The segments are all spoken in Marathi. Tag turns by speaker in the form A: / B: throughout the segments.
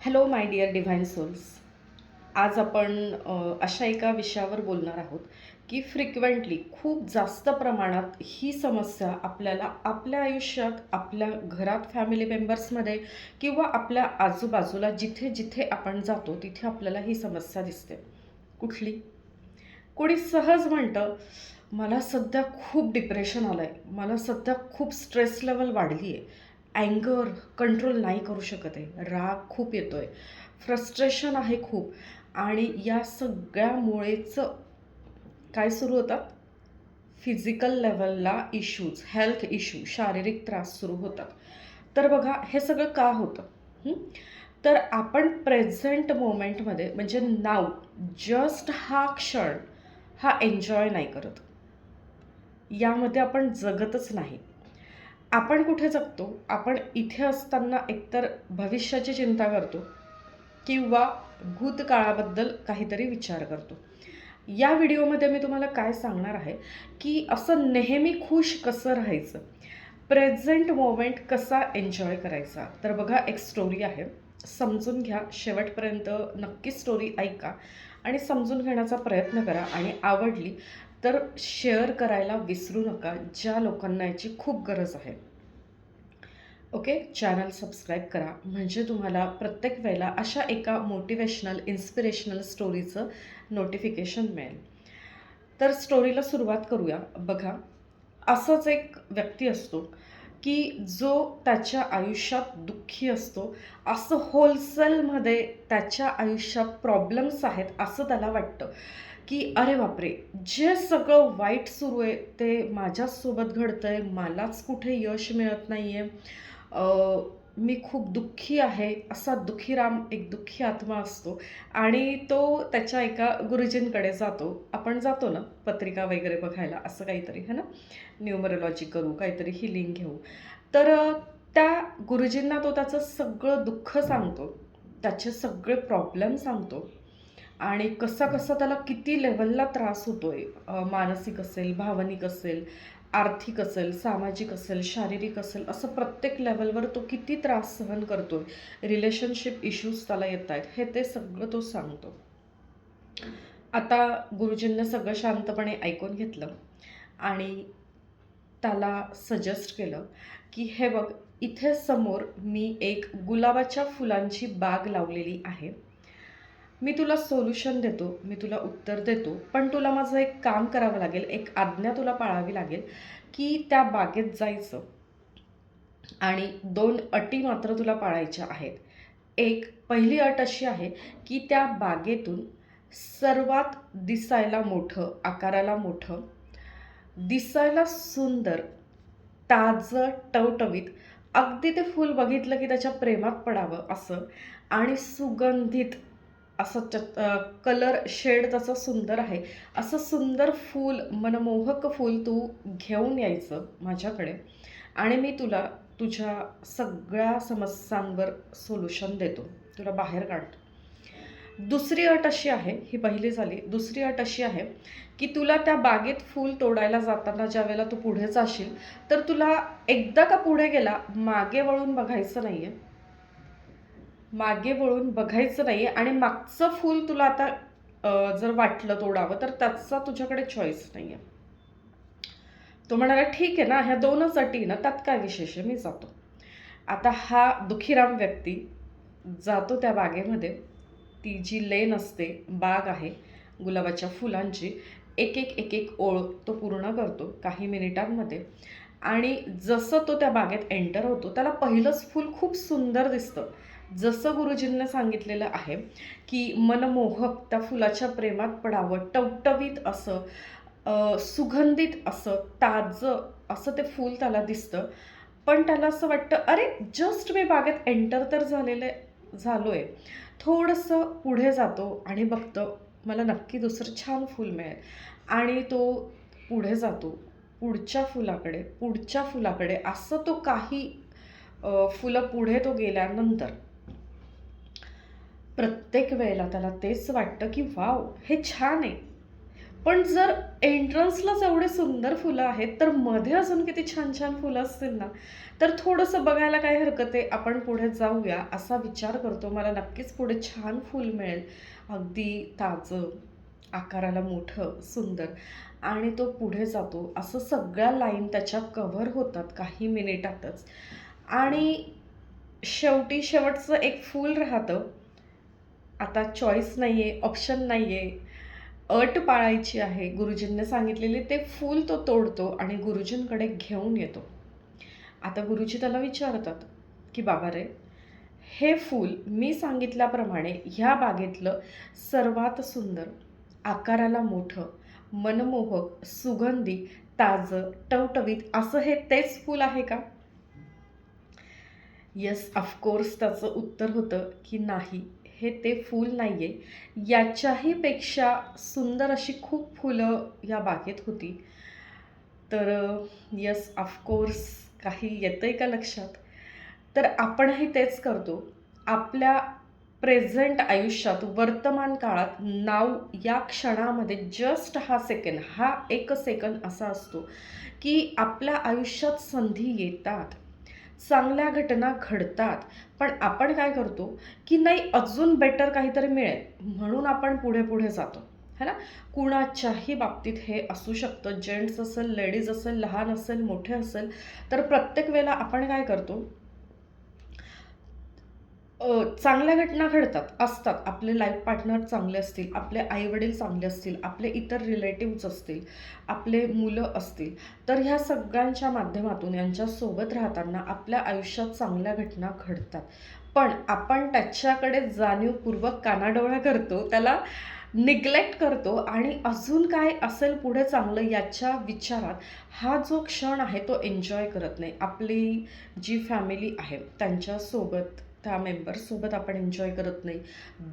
A: Hello my dear divine souls आज आपण अशा एका विषयावर बोलणार आहोत की फ्रिक्वेंटली खूप जास्त प्रमाणात ही समस्या आपल्याला आपल्या आयुष्यात आपल्या घरात फॅमिली मेंबर्समध्ये किंवा आपल्या आजूबाजूला जिथे जिथे आपण जातो तिथे आपल्याला ही समस्या दिसते. कुठली? कोणी सहज म्हणतं मला सध्या खूप डिप्रेशन आलं आहे मला सध्या खूप स्ट्रेस लेवल वाढली आहे अँगर कंट्रोल नाही करू शकत आहे. राग खूप येतो आहे फ्रस्ट्रेशन आहे खूप. आणि या सगळ्यामुळेच काय सुरू होतात? फिजिकल लेवलला इश्यूज हेल्थ इश्यू शारीरिक त्रास सुरू होतात. तर बघा हे सगळं का होतं? तर आपण प्रेझेंट मोमेंटमध्ये म्हणजे नाव जस्ट हा क्षण हा एन्जॉय नाही करत. यामध्ये आपण जगतच नाही. आपण कुठे जगतो आपण इथे असताना एकतर भविष्याची चिंता करतो किंवा भूतकाळाबद्दल काहीतरी विचार करतो. या व्हिडिओमध्ये मी तुम्हाला काय सांगणार आहे की असं नेहमी खुश कसं राहायचं प्रेझेंट मोमेंट कसा एन्जॉय करायचा. तर बघा एक स्टोरी आहे. समजून घ्या शेवटपर्यंत नक्की स्टोरी ऐका आणि समजून घेण्याचा प्रयत्न करा आणि आवडली तर शेअर करायला विसरू नका ज्या लोकांना याची खूप गरज आहे. ओके? चॅनल सबस्क्राईब करा. म्हणजे तुम्हाला प्रत्येक वेळेला अशा एका मोटिवेशनल इन्स्पिरेशनल स्टोरीचं नोटिफिकेशन मिळेल. तर स्टोरीला सुरुवात करूया. बघा असंच एक व्यक्ती असतो की जो त्याच्या आयुष्यात दुःखी असतो. असं होलसेलमध्ये त्याच्या आयुष्यात प्रॉब्लेम्स आहेत असं त्याला वाटतं. की अरे बापरे जे सगळं वाईट सुरू आहे ते माझ्याचसोबत घडतं आहे मलाच कुठे यश मिळत नाही आहे मी खूप दुःखी आहे असा दुःखीराम एक दुःखी आत्मा असतो. आणि तो त्याच्या एका गुरुजींकडे जातो. आपण जातो ना पत्रिका वगैरे बघायला असं काहीतरी है ना? न्यूमरोलॉजी करू काहीतरी हिलिंग घेऊ. तर त्या गुरुजींना तो त्याचं सगळं दुःख सांगतो. त्याचे सगळे प्रॉब्लेम सांगतो. आणि कसा कसा त्याला किती लेवलला त्रास होतोय. आहे मानसिक असेल भावनिक असेल आर्थिक असेल सामाजिक असेल शारीरिक असेल असं प्रत्येक लेवलवर तो किती त्रास सहन करतोय. रिलेशनशिप इश्यूज त्याला येत आहेत. हे ते सगळं तो सांगतो. आता गुरुजींनी सगळं शांतपणे ऐकून घेतलं आणि त्याला सजेस्ट केलं की हे बघ इथे समोर मी एक गुलाबाच्या फुलांची बाग लावलेली आहे. मी तुला सोल्युशन देतो मी तुला उत्तर देतो पण तुला माझं एक काम करावं लागेल एक आज्ञा तुला पाळावी लागेल की त्या बागेत जायचं. आणि दोन अटी मात्र तुला पाळायच्या आहेत. एक पहिली अट अशी आहे की त्या बागेतून सर्वात दिसायला मोठं आकाराला मोठं दिसायला सुंदर ताजं टवटवीत अगदी ते फूल बघितलं की त्याच्या प्रेमात पडावं असं आणि सुगंधित असं च कलर शेड तसं सुंदर आहे. असं सुंदर फूल मनमोहक फूल तू घेऊन यायचं माझ्याकडे. आणि मी तुला तुझ्या सगळ्या समस्यांवर सोल्युशन देतो. तुला बाहेर काढतो. दुसरी अट अशी आहे ही पहिली झाली दुसरी अट अशी आहे की तुला त्या बागेत फूल तोडायला जाताना ज्या वेळेला तू पुढे जाशील तर तुला एकदा का पुढे गेला मागे वळून बघायचं नाही आहे मागे वळून बघायचं नाही आहे आणि मागचं फूल तुला आता जर वाटलं तोडावं तर त्याचा तुझ्याकडे चॉईस नाही आहे तो म्हणाला ठीक आहे ना ह्या दोनच अटी ना त्यात काय विशेष आहे? मी जातो. आता हा दुखीराम व्यक्ती जातो त्या बागेमध्ये. ती जी लेन असते बाग आहे गुलाबाच्या फुलांची एक एक एक एक ओळ तो पूर्ण करतो काही मिनिटांमध्ये. आणि जसं तो त्या बागेत एंटर होतो त्याला पहिलंच फूल खूप सुंदर दिसतं. जसं गुरुजींनी सांगितलेलं आहे की मनमोहक त्या फुलाच्या प्रेमात पडावं टवटवीत असं सुगंधित असं ताजं असं ते फूल त्याला दिसतं. पण त्याला असं वाटतं अरे जस्ट मी बागेत एंटर तर झालेलं झालो आहे थोडंसं पुढे जातो आणि बघतं मला नक्की दुसरं छान फूल मिळेल. आणि तो पुढे जातो पुढच्या फुलाकडे पुढच्या फुलाकडे. असं तो काही फुलं पुढे तो गेल्यानंतर प्रत्येक वेळेला त्याला तेच वाटतं की वाव हे छान आहे. पण जर एंट्रन्सलाच एवढे सुंदर फुलं आहेत तर मध्ये अजून किती छान छान फुलं असतील ना? तर थोडंसं बघायला काय हरकत आहे आपण पुढे जाऊया असा विचार करतो. मला नक्कीच पुढे छान फूल मिळेल. अगदी ताजं आकाराला मोठं सुंदर. आणि तो पुढे जातो. असं सगळ्या लाईन त्याच्या कव्हर होतात काही मिनिटातच आणि शेवटी शेवटचं एक फूल राहतं. आता चॉईस नाही आहे ऑप्शन नाही आहे अट पाळायची आहे. गुरुजींनी सांगितलेले ते फूल तो तोडतो आणि गुरुजींकडे घेऊन येतो. आता गुरुजी त्याला विचारतात की बाबा रे हे फूल मी सांगितल्याप्रमाणे ह्या बागेतलं सर्वात सुंदर आकाराला मोठं मनमोहक सुगंधी ताजं टवटवीत असं हे तेच फूल आहे का? येस ऑफकोर्स त्याचं उत्तर होतं की नाही. हे ते फूल नाही आहे याच्याही पेक्षा सुंदर अशी खूप फुलं या बागेत होती. तर यस ऑफकोर्स काही येतं आहे का लक्षात? तर आपणही तेच करतो. आपल्या प्रेझेंट आयुष्यात वर्तमान काळात नाव या क्षणामध्ये जस्ट हा सेकंड हा एक सेकंद असा असतो की आपल्या आयुष्यात संधी येतात. चांगल्या घटना घडतात. पण आपण काय करतो की नाही अजून बेटर काहीतरी मिळेल म्हणून आपण पुढे पुढे जातो. है ना? कुणाच्याही बाबतीत हे असू शकतं. जेंट्स असेल लेडीज असेल लहान असेल मोठे असेल तर प्रत्येक वेळेला आपण काय करतो? चांगल्या घटना घडतात असतात. आपले लाईफ पार्टनर चांगले असतील आपले आईवडील चांगले असतील आपले इतर रिलेटिव्ज असतील आपले मुलं असतील. तर ह्या सगळ्यांच्या माध्यमातून यांच्यासोबत राहताना आपल्या आयुष्यात चांगल्या घटना घडतात. पण आपण त्याच्याकडे जाणीवपूर्वक कानाडोळा करतो त्याला निग्लेक्ट करतो आणि अजून काय असेल पुढे चांगलं याच्या विचारात हा जो क्षण आहे तो एन्जॉय करत नाही. आपली जी फॅमिली आहे त्यांच्यासोबत त्या मेंबर्ससोबत आपण एन्जॉय करत नाही.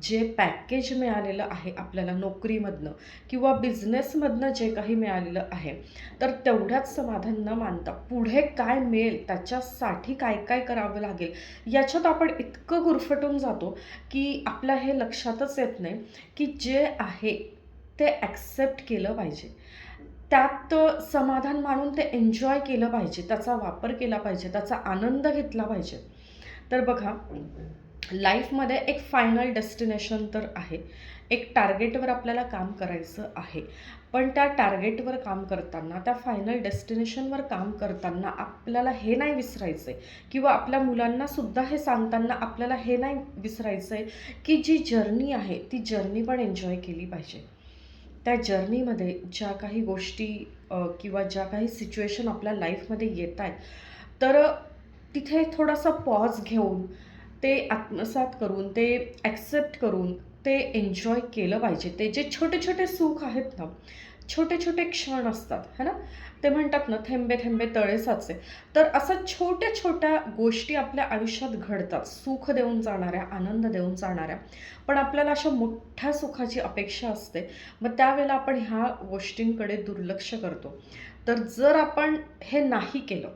A: जे पॅकेज मिळालेलं आहे आपल्याला नोकरीमधनं किंवा बिझनेसमधनं जे काही मिळालेलं आहे तर तेवढ्याच समाधान न मानता पुढे काय मिळेल त्याच्यासाठी काय काय करावं लागेल याच्यात आपण इतकं गुरफटून जातो की आपल्या हे लक्षातच येत नाही की जे आहे ते ॲक्सेप्ट केलं पाहिजे. त्यात समाधान मानून ते एन्जॉय केलं पाहिजे त्याचा वापर केला पाहिजे त्याचा आनंद घेतला पाहिजे. तर बघा लाईफमध्ये एक फायनल डेस्टिनेशन तर आहे. एक टार्गेटवर आपल्याला काम करायचं आहे. पण त्या टार्गेटवर काम करताना त्या फायनल डेस्टिनेशनवर काम करताना आपल्याला हे नाही विसरायचं आहे किंवा आपल्या मुलांनासुद्धा हे सांगताना आपल्याला हे नाही विसरायचं आहे की जी जर्नी आहे ती जर्नी पण एन्जॉय केली पाहिजे. त्या जर्नीमध्ये ज्या काही गोष्टी किंवा ज्या काही सिच्युएशन आपल्या लाईफमध्ये येत आहेत तर तिथे थोडासा पॉज घेऊन ते आत्मसात करून ते ॲक्सेप्ट करून ते एन्जॉय केलं पाहिजे. ते जे छोटे छोटे सुख आहेत ना छोटे छोटे क्षण असतात है ना? ते म्हणतात ना थेंबे थेंबे तळे साचे तर असं छोट्या छोट्या गोष्टी आपल्या आयुष्यात घडतात. सुख देऊन जाणाऱ्या आनंद देऊन जाणाऱ्या. पण आपल्याला अशा मोठ्या सुखाची अपेक्षा असते. मग त्यावेळेला आपण ह्या गोष्टींकडे दुर्लक्ष करतो. तर जर आपण हे नाही केलं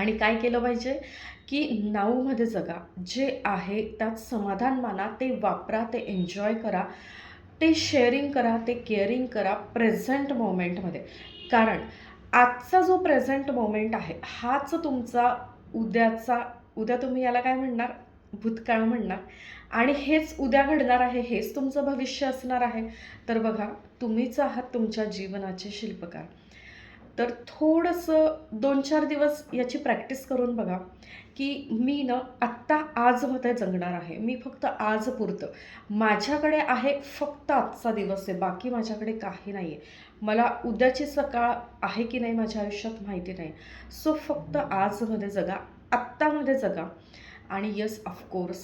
A: आणि काय केलं पाहिजे? की नाऊमध्ये जगा. जे आहे त्यात समाधान माना ते वापरा ते एन्जॉय करा ते शेअरिंग करा ते केअरिंग करा प्रेझेंट मोमेंटमध्ये कारण आजचा जो प्रेझेंट मोमेंट आहे हाच तुमचा उद्याचा उद्या तुम्ही याला काय म्हणणार? भूतकाळ म्हणणार. आणि हेच उद्या घडणार आहे हेच तुमचं भविष्य असणार आहे. तर बघा तुम्हीच आहात तुमच्या जीवनाचे शिल्पकार. तर थोडंसं दोन चार दिवस याची प्रॅक्टिस करून बघा की मी ना आत्ता आजमध्ये जगणार आहे. मी फक्त आज पुरतं. माझ्याकडे आहे फक्त आजचा दिवस आहे. बाकी माझ्याकडे काही नाही आहे मला उद्याची सकाळ आहे की नाही माझ्या आयुष्यात माहिती नाही. सो फक्त आजमध्ये जगा. आत्तामध्ये जगा. आणि यस ऑफकोर्स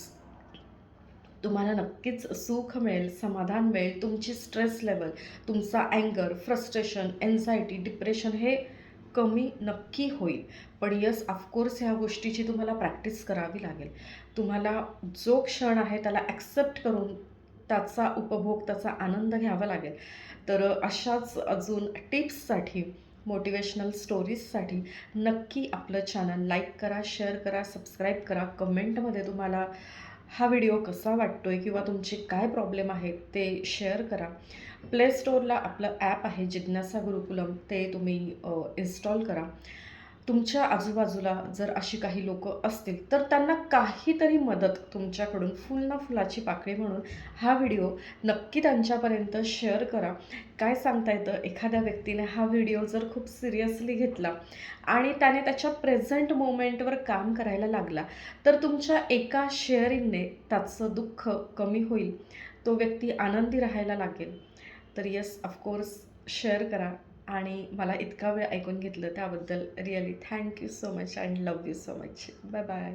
A: तुम्हाला नक्कीच सुख मिळेल समाधान मिळेल तुमची स्ट्रेस लेवल तुमचा अँगर फ्रस्ट्रेशन एन्झायटी डिप्रेशन हे कमी नक्की होईल. पण यस ऑफकोर्स ह्या गोष्टीची तुम्हाला प्रॅक्टिस करावी लागेल. तुम्हाला जो क्षण आहे त्याला ॲक्सेप्ट करून त्याचा उपभोग त्याचा आनंद घ्यावा लागेल. तर अशाच अजून टिप्ससाठी मोटिवेशनल स्टोरीजसाठी नक्की आपलं चॅनल लाईक करा शेअर करा सबस्क्राईब करा. कमेंटमध्ये तुम्हाला हा व्हिडिओ कसा वाटतो आहे किंवा तुमचे काय प्रॉब्लेम आहेत ते शेअर करा. प्ले स्टोअरला आपलं ॲप आहे जिज्ञासा गुरुकुलम. ते तुम्ही इन्स्टॉल करा. तुमच्या आजूबाजूला जर अशी काही लोक असतील तर त्यांना काहीतरी मदत तुमच्याकडून फुल ना फुलाची पाकळी म्हणून हा व्हिडिओ नक्की त्यांच्यापर्यंत शेअर करा. काय सांगता येतं? एखाद्या व्यक्तीने हा व्हिडिओ जर खूप सिरियसली घेतला आणि त्याने त्याच्या प्रेझेंट मोमेंटवर काम करायला लागला तर तुमच्या एका शेअरिंगने त्याचं दुःख कमी होईल. तो व्यक्ती आनंदी राहायला लागेल. तर येस ऑफकोर्स शेअर करा. आणि मला इतका वेळ ऐकून घेतलं त्याबद्दल really thank you so much and love you so much. Bye bye.